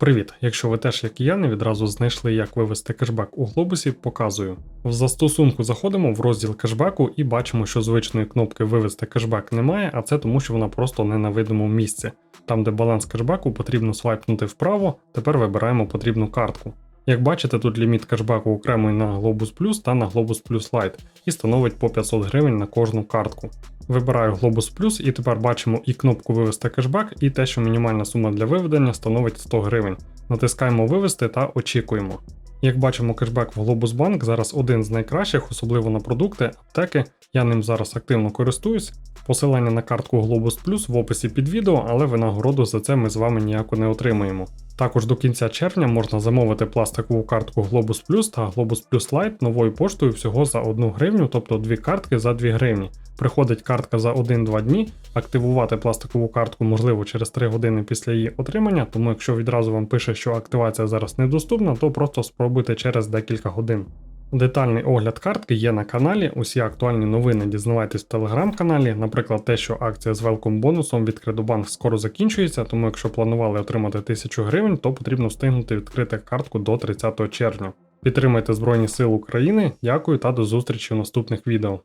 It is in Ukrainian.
Привіт! Якщо ви теж, як і я, не відразу знайшли, як вивести кешбек у глобусі, показую. В застосунку заходимо в розділ кешбеку і бачимо, що звичної кнопки вивести кешбек немає, а це тому, що вона просто не на видимому місці. Там, де баланс кешбеку, потрібно свайпнути вправо, тепер вибираємо потрібну картку. Як бачите, тут ліміт кешбеку окремий на Globus Plus та на Globus Plus Lite і становить по 500 гривень на кожну картку. Вибираю Globus Plus і тепер бачимо і кнопку вивести кешбек, і те, що мінімальна сума для виведення становить 100 гривень. Натискаємо вивести та очікуємо. Як бачимо, кешбек в Globus Bank зараз один з найкращих, особливо на продукти, аптеки. Я ним зараз активно користуюсь. Посилання на картку Globus Plus в описі під відео, але винагороду за це ми з вами ніяко не отримаємо. Також до кінця червня можна замовити пластикову картку Globus Plus та Globus Plus Lite новою поштою всього за 1 гривню, тобто дві картки за 2 гривні. Приходить картка за 1-2 дні. Активувати пластикову картку можливо через 3 години після її отримання, тому якщо відразу вам пише, що активація зараз недоступна, то просто спробуйте через декілька годин. Детальний огляд картки є на каналі. Усі актуальні новини дізнавайтесь в телеграм-каналі. Наприклад, те, що акція з велком бонусом від Кредобанк скоро закінчується, тому якщо планували отримати 1000 гривень, то потрібно встигнути відкрити картку до 30 червня. Підтримайте Збройні Сили України. Дякую та до зустрічі у наступних відео.